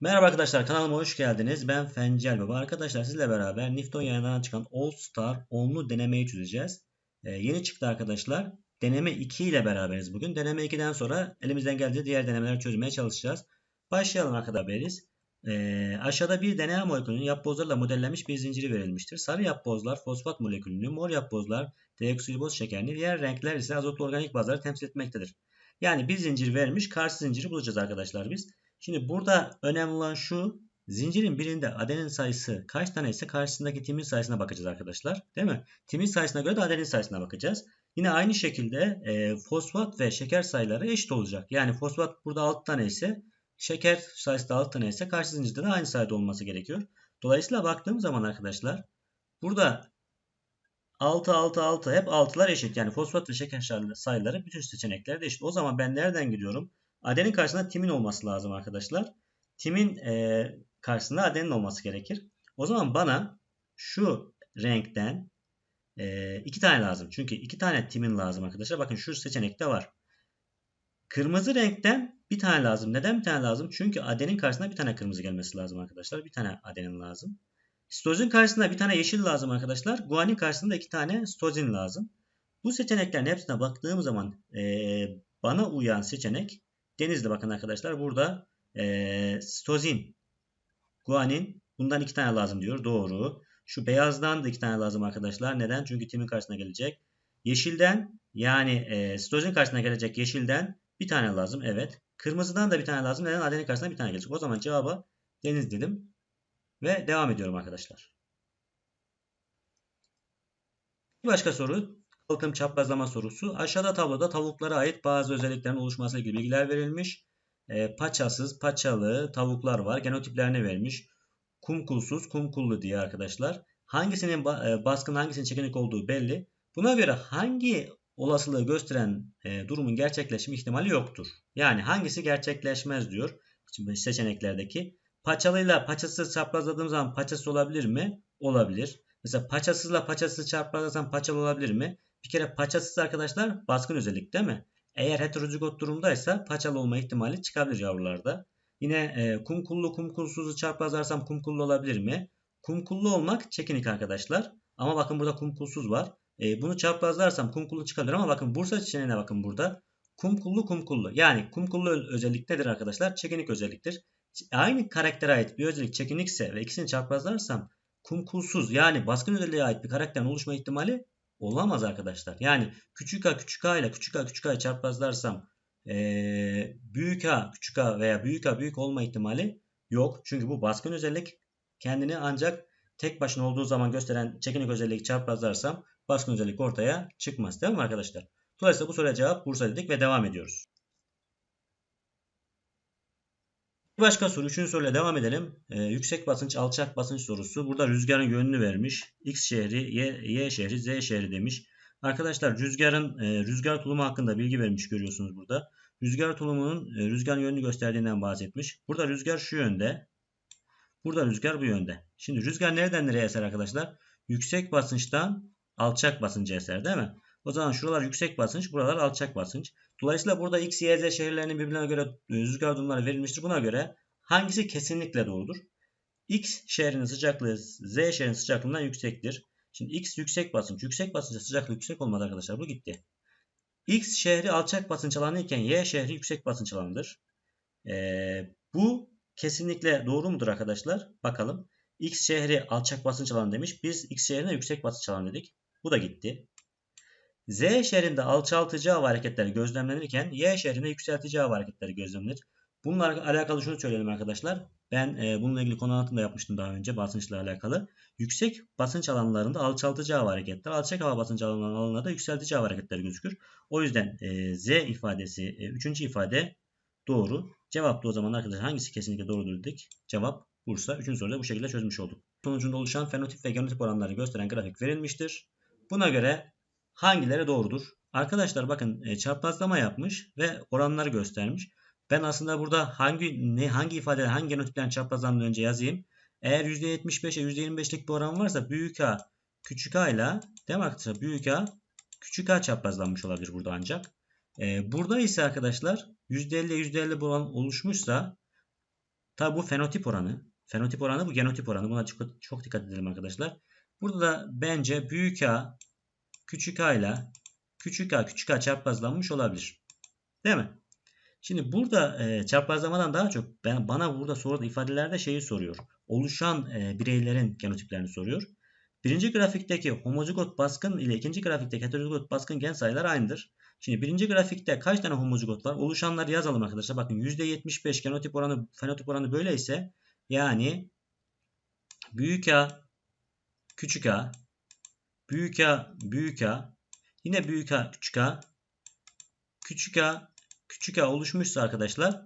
Merhaba arkadaşlar kanalıma hoş geldiniz. Ben Fencel Baba. Arkadaşlar sizle beraber Nifton yayınlarından çıkan All Star onlu denemeyi çözeceğiz. Ee, yeni çıktı arkadaşlar. Deneme 2 ile beraberiz bugün. Deneme 2'den sonra elimizden geldiği diğer denemeleri çözmeye çalışacağız. Başlayalım arkadaşlar. Ee, aşağıda bir deney molekülünün yapbozlarla modellenmiş bir zinciri verilmiştir. Sarı yapbozlar fosfat molekülünü, mor yapbozlar deoksiriboz şekerini, diğer renkler ise azotlu organik bazları temsil etmektedir. Yani bir zincir vermiş, karşı zinciri bulacağız arkadaşlar biz. Şimdi burada önemli olan şu. Zincirin birinde adenin sayısı kaç tane ise karşısındaki timin sayısına bakacağız arkadaşlar. Değil mi? Timin sayısına göre de adenin sayısına bakacağız. Yine aynı şekilde e, fosfat ve şeker sayıları eşit olacak. Yani fosfat burada 6 tane ise şeker sayısı da 6 tane ise karşı zincirde de aynı sayıda olması gerekiyor. Dolayısıyla baktığım zaman arkadaşlar burada 6 6 6 hep 6'lar eşit. Yani fosfat ve şeker sayıları bütün seçeneklerde eşit. O zaman ben nereden gidiyorum? Adenin karşısında timin olması lazım arkadaşlar. Timin e, karşısında adenin olması gerekir. O zaman bana şu renkten e, iki tane lazım. Çünkü iki tane timin lazım arkadaşlar. Bakın şu seçenekte var. Kırmızı renkten bir tane lazım. Neden bir tane lazım? Çünkü adenin karşısında bir tane kırmızı gelmesi lazım arkadaşlar. Bir tane adenin lazım. Stozin karşısında bir tane yeşil lazım arkadaşlar. Guanin karşısında iki tane stozin lazım. Bu seçeneklerin hepsine baktığım zaman e, bana uyan seçenek Denizli bakın arkadaşlar. Burada e, stozin, guanin bundan iki tane lazım diyor. Doğru. Şu beyazdan da iki tane lazım arkadaşlar. Neden? Çünkü timin karşısına gelecek. Yeşilden yani e, stozin karşısına gelecek yeşilden bir tane lazım. Evet. Kırmızıdan da bir tane lazım. Neden? Adenin karşısına bir tane gelecek. O zaman cevaba deniz dedim. Ve devam ediyorum arkadaşlar. Bir başka soru. Halkım çaprazlama sorusu. Aşağıda tabloda tavuklara ait bazı özelliklerin oluşması ilgili bilgiler verilmiş. E, paçasız, paçalı tavuklar var. Genotiplerini vermiş. Kumkulsuz, kumkullu diye arkadaşlar. Hangisinin e, baskın, hangisinin çekinik olduğu belli. Buna göre hangi olasılığı gösteren e, durumun gerçekleşme ihtimali yoktur. Yani hangisi gerçekleşmez diyor. Şimdi seçeneklerdeki. Paçalıyla paçasız çaprazladığım zaman paçası olabilir mi? Olabilir. Mesela paçasızla paçasız çaprazlasam paçalı olabilir mi? Bir kere paçasız arkadaşlar baskın özellik değil mi? Eğer heterozigot durumdaysa paçalı olma ihtimali çıkabilir yavrularda. Yine e, kumkullu kumkulsuzu çarpazlarsam kumkullu olabilir mi? Kumkullu olmak çekinik arkadaşlar. Ama bakın burada kumkulsuz var. E, bunu çarpazlarsam kumkullu çıkabilir ama bakın Bursa seçeneğine bakın burada. Kumkullu kumkullu. Yani kumkullu özellik nedir arkadaşlar? Çekinik özelliktir. Aynı karaktere ait bir özellik çekinikse ve ikisini çarpazlarsam kumkulsuz yani baskın özelliğe ait bir karakterin oluşma ihtimali Olamaz arkadaşlar. Yani küçük a küçük a ile küçük a küçük a'yı çarpazlarsam ee, büyük a küçük a veya büyük a büyük olma ihtimali yok. Çünkü bu baskın özellik kendini ancak tek başına olduğu zaman gösteren çekinik özellik çarpazlarsam baskın özellik ortaya çıkmaz. Değil mi arkadaşlar? Dolayısıyla bu soruya cevap Bursa dedik ve devam ediyoruz. Bir başka soru. Üçüncü soruyla devam edelim. Ee, yüksek basınç, alçak basınç sorusu. Burada rüzgarın yönünü vermiş. X şehri, Y, y şehri, Z şehri demiş. Arkadaşlar rüzgarın e, rüzgar tulumu hakkında bilgi vermiş görüyorsunuz burada. Rüzgar tulumunun e, rüzgarın yönünü gösterdiğinden bahsetmiş. Burada rüzgar şu yönde. Burada rüzgar bu yönde. Şimdi rüzgar nereden nereye eser arkadaşlar? Yüksek basınçtan alçak basınca eser değil mi? O zaman şuralar yüksek basınç, buralar alçak basınç. Dolayısıyla burada X, Y, Z şehirlerinin birbirine göre rüzgar durumları verilmiştir. Buna göre hangisi kesinlikle doğrudur? X şehrinin sıcaklığı Z şehrinin sıcaklığından yüksektir. Şimdi X yüksek basınç. Yüksek basınçta sıcaklık yüksek olmadı arkadaşlar. Bu gitti. X şehri alçak basınç alanı iken Y şehri yüksek basınç alanıdır. Ee, bu kesinlikle doğru mudur arkadaşlar? Bakalım. X şehri alçak basınç alanı demiş. Biz X şehrine yüksek basınç alanı dedik. Bu da gitti. Z şehrinde alçaltıcı hava hareketleri gözlemlenirken Y şehrinde yükseltici hava hareketleri gözlemlenir. Bununla alakalı şunu söyleyelim arkadaşlar. Ben e, bununla ilgili konu anlatımda yapmıştım daha önce basınçla alakalı. Yüksek basınç alanlarında alçaltıcı hava hareketleri, alçak hava basınç alanlarında yükseltici hava hareketleri gözükür. O yüzden e, Z ifadesi, e, üçüncü ifade doğru. Cevap da o zaman arkadaşlar hangisi kesinlikle doğrudur dedik. Cevap Bursa. Üçüncü soruda bu şekilde çözmüş olduk. Sonucunda oluşan fenotip ve genotip oranları gösteren grafik verilmiştir. Buna göre hangileri doğrudur? Arkadaşlar bakın e, çarpazlama yapmış ve oranları göstermiş. Ben aslında burada hangi ne hangi ifade hangi genotiplerin çaprazlandığını önce yazayım. Eğer %75'e %25'lik bir oran varsa büyük A küçük A ile değil mi? Büyük A küçük A çaprazlanmış olabilir burada ancak. Ee, burada ise arkadaşlar %50 %50 bir oran oluşmuşsa Tabi bu fenotip oranı. Fenotip oranı bu genotip oranı. Buna çok, çok dikkat edelim arkadaşlar. Burada da bence büyük A küçük a ile küçük a küçük a çarpazlanmış olabilir. Değil mi? Şimdi burada e, çaprazlamadan daha çok ben bana burada soruda ifadelerde şeyi soruyor. Oluşan e, bireylerin genotiplerini soruyor. Birinci grafikteki homozigot baskın ile ikinci grafikteki heterozigot baskın gen sayıları aynıdır. Şimdi birinci grafikte kaç tane homozigot var? Oluşanları yazalım arkadaşlar. Bakın %75 genotip oranı, fenotip oranı böyleyse yani büyük A, küçük A, büyük A, büyük A, yine büyük A, küçük A, küçük A, küçük A oluşmuşsa arkadaşlar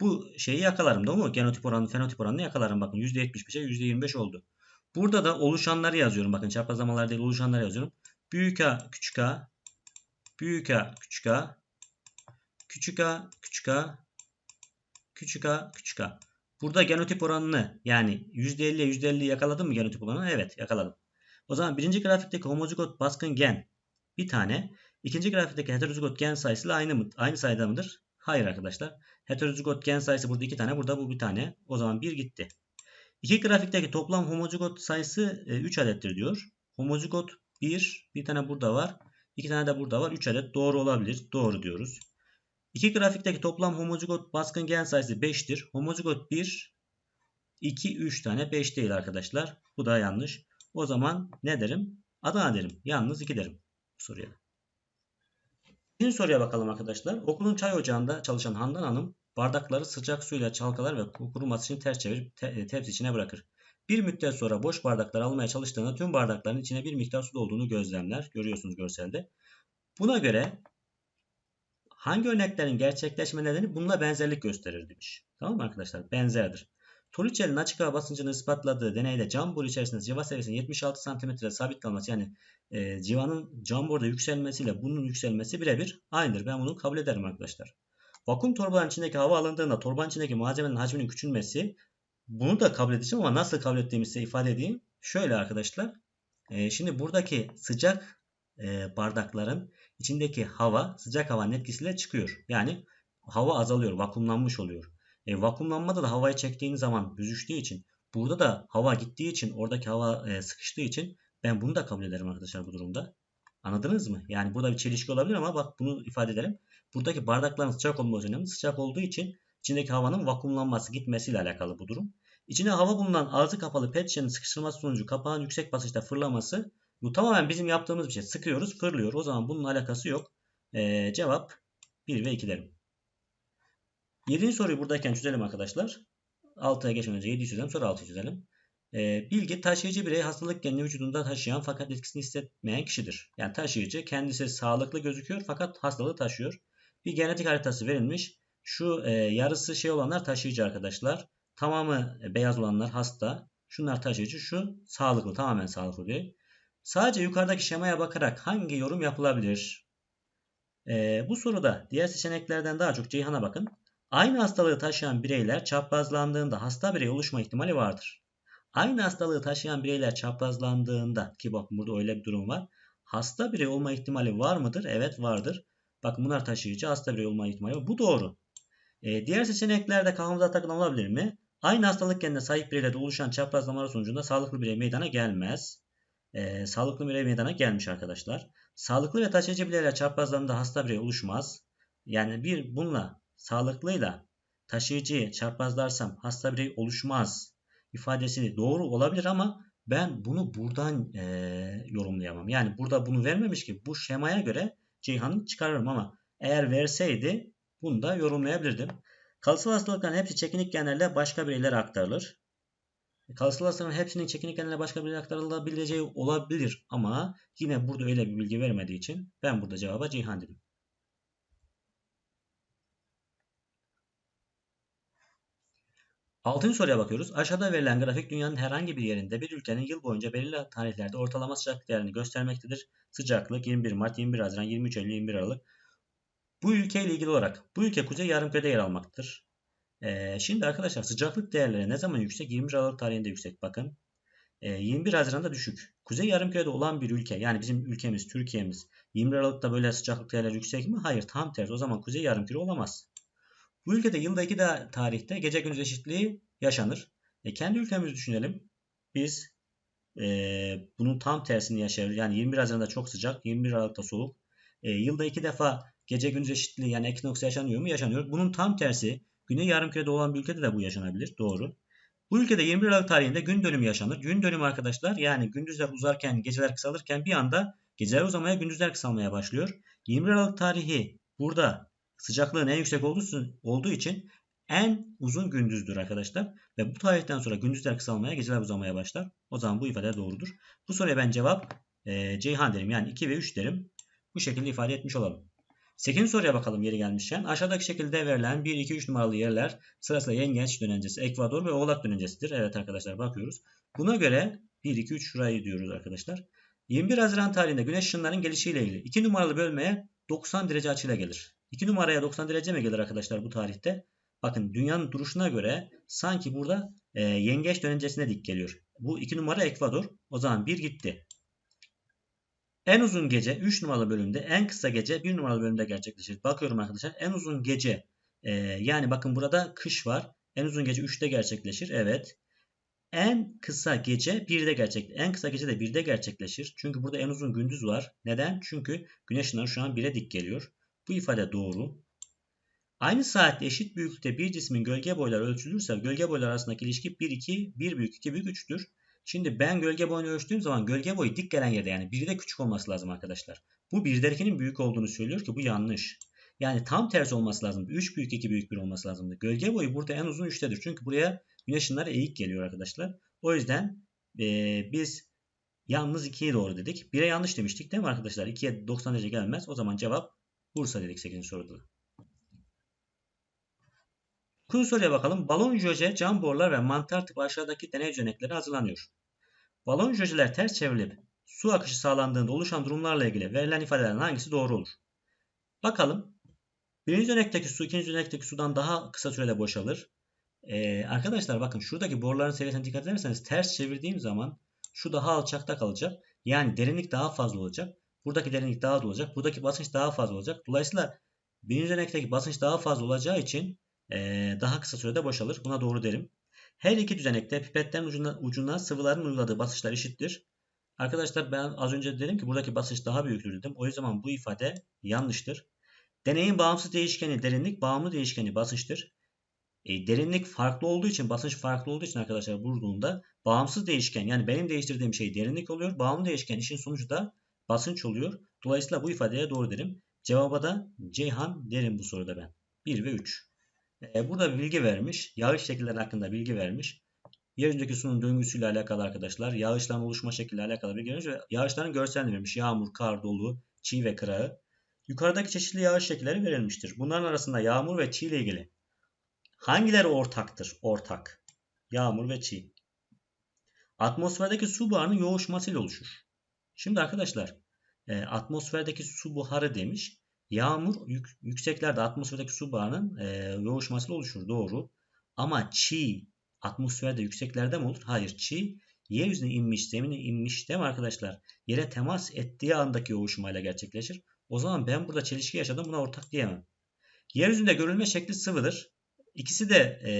bu şeyi yakalarım değil mi? Genotip oranı, fenotip oranını yakalarım. Bakın %75'e %25 oldu. Burada da oluşanları yazıyorum. Bakın çaprazlamalar değil oluşanları yazıyorum. Büyük A, küçük A, büyük A, küçük A, küçük A, küçük A, küçük A, küçük A. Burada genotip oranını yani %50'ye %50 yakaladım mı genotip oranını? Evet yakaladım. O zaman birinci grafikteki homozigot baskın gen bir tane. İkinci grafikteki heterozigot gen sayısıyla aynı mı? Aynı sayıda mıdır? Hayır arkadaşlar. Heterozigot gen sayısı burada iki tane. Burada bu bir tane. O zaman bir gitti. İki grafikteki toplam homozigot sayısı 3 e, adettir diyor. Homozigot 1. Bir tane burada var. iki tane de burada var. 3 adet doğru olabilir. Doğru diyoruz. İki grafikteki toplam homozigot baskın gen sayısı 5'tir. Homozigot 1, 2, 3 tane 5 değil arkadaşlar. Bu da yanlış. O zaman ne derim? Adana derim. Yalnız 2 derim. Soruya. İkinci soruya bakalım arkadaşlar. Okulun çay ocağında çalışan Handan Hanım bardakları sıcak suyla çalkalar ve kuruması için ters çevirip te e, tepsi içine bırakır. Bir müddet sonra boş bardaklar almaya çalıştığında tüm bardakların içine bir miktar su dolduğunu gözlemler. Görüyorsunuz görselde. Buna göre hangi örneklerin gerçekleşme nedeni bununla benzerlik gösterir demiş. Tamam mı arkadaşlar? Benzerdir. Torricelli'nin açık hava basıncını ispatladığı deneyde cam boru içerisinde civa seviyesinin 76 cm sabit kalması yani e, civanın cam boruda yükselmesiyle bunun yükselmesi birebir aynıdır. Ben bunu kabul ederim arkadaşlar. Vakum torbanın içindeki hava alındığında torbanın içindeki malzemenin hacminin küçülmesi bunu da kabul edeceğim ama nasıl kabul ettiğimi size ifade edeyim. Şöyle arkadaşlar. E, şimdi buradaki sıcak e, bardakların içindeki hava sıcak havanın etkisiyle çıkıyor. Yani hava azalıyor, vakumlanmış oluyor. E, vakumlanmada da havayı çektiğiniz zaman büzüştüğü için burada da hava gittiği için oradaki hava e, sıkıştığı için ben bunu da kabul ederim arkadaşlar bu durumda. Anladınız mı? Yani burada bir çelişki olabilir ama bak bunu ifade edelim. Buradaki bardakların sıcak olması önemli. Sıcak olduğu için içindeki havanın vakumlanması gitmesiyle alakalı bu durum. İçine hava bulunan ağzı kapalı pet şişenin sıkıştırılması sonucu kapağın yüksek basınçta fırlaması bu tamamen bizim yaptığımız bir şey. Sıkıyoruz fırlıyor. O zaman bunun alakası yok. Ee, cevap 1 ve 2 derim. 7. soruyu buradayken çözelim arkadaşlar. 6'ya geçmeden önce 7'yi çözelim sonra 6'yı çözelim. Ee, bilgi taşıyıcı birey hastalık genini vücudunda taşıyan fakat etkisini hissetmeyen kişidir. Yani taşıyıcı kendisi sağlıklı gözüküyor fakat hastalığı taşıyor. Bir genetik haritası verilmiş. Şu e, yarısı şey olanlar taşıyıcı arkadaşlar. Tamamı beyaz olanlar hasta. Şunlar taşıyıcı. Şu sağlıklı. Tamamen sağlıklı diyor. Sadece yukarıdaki şemaya bakarak hangi yorum yapılabilir? E, bu soruda diğer seçeneklerden daha çok Ceyhan'a bakın. Aynı hastalığı taşıyan bireyler çaprazlandığında hasta birey oluşma ihtimali vardır. Aynı hastalığı taşıyan bireyler çaprazlandığında ki bak burada öyle bir durum var. Hasta birey olma ihtimali var mıdır? Evet vardır. Bakın bunlar taşıyıcı hasta birey olma ihtimali var. Bu doğru. Ee, diğer seçeneklerde kafamıza takılan olabilir mi? Aynı hastalık genine sahip bireylerde oluşan çaprazlamalar sonucunda sağlıklı birey meydana gelmez. Ee, sağlıklı birey meydana gelmiş arkadaşlar. Sağlıklı ve taşıyıcı bireyler çaprazlarında hasta birey oluşmaz. Yani bir bununla sağlıklıyla taşıyıcıyı çarpazlarsam hasta birey oluşmaz ifadesini doğru olabilir ama ben bunu buradan e, yorumlayamam. Yani burada bunu vermemiş ki bu şemaya göre Ceyhan'ı çıkarırım ama eğer verseydi bunu da yorumlayabilirdim. Kalıtsal hastalıkların hepsi çekinik genlerle başka bireylere aktarılır. Kalıtsal hastalıkların hepsinin çekinik genlerle başka bireylere aktarılabileceği olabilir ama yine burada öyle bir bilgi vermediği için ben burada cevaba Ceyhan dedim. Altıncı soruya bakıyoruz. Aşağıda verilen grafik dünyanın herhangi bir yerinde bir ülkenin yıl boyunca belirli tarihlerde ortalama sıcaklık değerini göstermektedir. Sıcaklık 21 Mart, 21 Haziran, 23 Eylül, 21 Aralık. Bu ülkeyle ilgili olarak bu ülke Kuzey Yarımküre'de yer almaktadır. Ee, şimdi arkadaşlar sıcaklık değerleri ne zaman yüksek? 21 Aralık tarihinde yüksek. Bakın. Ee, 21 Haziran'da düşük. Kuzey Yarımküre'de olan bir ülke yani bizim ülkemiz Türkiye'miz 21 Aralık'ta böyle sıcaklık değerleri yüksek mi? Hayır tam tersi. O zaman Kuzey Yarımküre olamaz. Bu ülkede yılda iki de tarihte gece gündüz eşitliği yaşanır. E, kendi ülkemizi düşünelim. Biz e, bunun tam tersini yaşarız. Yani 21 Haziran'da çok sıcak, 21 Aralık'ta soğuk. E, yılda iki defa gece gündüz eşitliği yani ekinoks yaşanıyor mu? Yaşanıyor. Bunun tam tersi Güney Yarımküre'de olan bir ülkede de bu yaşanabilir. Doğru. Bu ülkede 21 Aralık tarihinde gün dönümü yaşanır. Gün dönümü arkadaşlar yani gündüzler uzarken geceler kısalırken bir anda geceler uzamaya gündüzler kısalmaya başlıyor. 21 Aralık tarihi burada sıcaklığın en yüksek olduğu için en uzun gündüzdür arkadaşlar. Ve bu tarihten sonra gündüzler kısalmaya geceler uzamaya başlar. O zaman bu ifade doğrudur. Bu soruya ben cevap e, Ceyhan derim. Yani 2 ve 3 derim. Bu şekilde ifade etmiş olalım. 8. soruya bakalım yeri gelmişken. Aşağıdaki şekilde verilen 1, 2, 3 numaralı yerler sırasıyla yengeç dönencesi, ekvador ve oğlak dönencesidir. Evet arkadaşlar bakıyoruz. Buna göre 1, 2, 3 şurayı diyoruz arkadaşlar. 21 Haziran tarihinde güneş ışınlarının gelişiyle ilgili 2 numaralı bölmeye 90 derece açıyla gelir. 2 numaraya 90 derece mi gelir arkadaşlar bu tarihte? Bakın dünyanın duruşuna göre sanki burada e, yengeç dönencesine dik geliyor. Bu 2 numara ekvador. O zaman 1 gitti. En uzun gece 3 numaralı bölümde, en kısa gece 1 numaralı bölümde gerçekleşir. Bakıyorum arkadaşlar. En uzun gece e, yani bakın burada kış var. En uzun gece 3'te gerçekleşir. Evet. En kısa gece 1'de gerçek. En kısa gece de 1'de gerçekleşir. Çünkü burada en uzun gündüz var. Neden? Çünkü güneş ışınları şu an 1'e dik geliyor. Bu ifade doğru. Aynı saatte eşit büyüklükte bir cismin gölge boyları ölçülürse gölge boyları arasındaki ilişki 1 2 1 büyük 2 büyük 3'tür. Şimdi ben gölge boyunu ölçtüğüm zaman gölge boyu dik gelen yerde yani biri de küçük olması lazım arkadaşlar. Bu bir derkinin büyük olduğunu söylüyor ki bu yanlış. Yani tam tersi olması lazım. 3 büyük 2 büyük 1 olması lazımdı. Gölge boyu burada en uzun 3'tedir. Çünkü buraya güneş ışınları eğik geliyor arkadaşlar. O yüzden e, biz yalnız 2'ye doğru dedik. 1'e yanlış demiştik değil mi arkadaşlar? 2'ye 90 derece gelmez. O zaman cevap Bursa dedik 8. soruda. Kuru soruya bakalım. Balon jöje, cam borular ve mantar tipi aşağıdaki deney örnekleri hazırlanıyor. Balon jöjeler ters çevrilip su akışı sağlandığında oluşan durumlarla ilgili verilen ifadelerden hangisi doğru olur? Bakalım. Birinci örnekteki su ikinci örnekteki sudan daha kısa sürede boşalır. Ee, arkadaşlar bakın şuradaki boruların seviyesine dikkat ederseniz ters çevirdiğim zaman şu daha alçakta kalacak. Yani derinlik daha fazla olacak. Buradaki derinlik daha da olacak. Buradaki basınç daha fazla olacak. Dolayısıyla birinci örnekteki basınç daha fazla olacağı için ee, daha kısa sürede boşalır. Buna doğru derim. Her iki düzenekte pipetlerin ucuna, ucuna sıvıların uyguladığı basınçlar eşittir. Arkadaşlar ben az önce dedim ki buradaki basınç daha büyüktür dedim. O yüzden bu ifade yanlıştır. Deneyin bağımsız değişkeni derinlik, bağımlı değişkeni basınçtır. E, derinlik farklı olduğu için, basınç farklı olduğu için arkadaşlar vurduğunda bağımsız değişken yani benim değiştirdiğim şey derinlik oluyor. Bağımlı değişken işin sonucu da basınç oluyor. Dolayısıyla bu ifadeye doğru derim. Cevaba da Ceyhan derim bu soruda ben. 1 ve 3. E, burada bir bilgi vermiş. Yağış şekilleri hakkında bilgi vermiş. Yeryüzündeki suyun döngüsüyle alakalı arkadaşlar. Yağışların oluşma şekliyle alakalı bilgi vermiş. Ve yağışların görselini vermiş. Yağmur, kar, dolu, çiğ ve kırağı. Yukarıdaki çeşitli yağış şekilleri verilmiştir. Bunların arasında yağmur ve çiğ ile ilgili hangileri ortaktır? Ortak. Yağmur ve çiğ. Atmosferdeki su buharının yoğuşmasıyla oluşur. Şimdi arkadaşlar e, atmosferdeki su buharı demiş. Yağmur yük, yükseklerde atmosferdeki su buharının e, yoğuşmasıyla oluşur. Doğru. Ama çiğ atmosferde yükseklerde mi olur? Hayır. Çiğ yeryüzüne inmiş, zemine inmiş değil mi arkadaşlar? Yere temas ettiği andaki yoğuşmayla gerçekleşir. O zaman ben burada çelişki yaşadım. Buna ortak diyemem. Yeryüzünde görülme şekli sıvıdır. İkisi de e,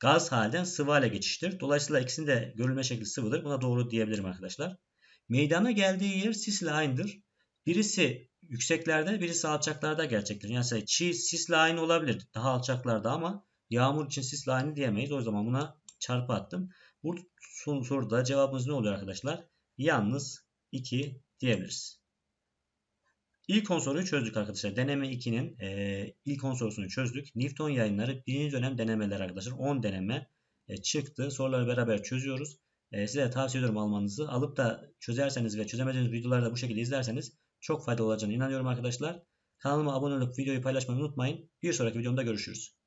gaz halden sıvı hale geçiştir. Dolayısıyla ikisinin de görülme şekli sıvıdır. Buna doğru diyebilirim arkadaşlar. Meydana geldiği yer sisle aynıdır. Birisi yükseklerde birisi alçaklarda gerçekleşir. Yani çiğ sisle aynı olabilir. Daha alçaklarda ama yağmur için sisle aynı diyemeyiz. O zaman buna çarpı attım. Bu soruda cevabımız ne oluyor arkadaşlar? Yalnız 2 diyebiliriz. İlk 10 soruyu çözdük arkadaşlar. Deneme 2'nin e, ilk 10 sorusunu çözdük. Newton yayınları birinci dönem denemeler arkadaşlar. 10 deneme e, çıktı. Soruları beraber çözüyoruz. E, size tavsiye ediyorum almanızı. Alıp da çözerseniz ve çözemediğiniz videoları da bu şekilde izlerseniz çok faydalı olacağını inanıyorum arkadaşlar. Kanalıma abone olup videoyu paylaşmayı unutmayın. Bir sonraki videomda görüşürüz.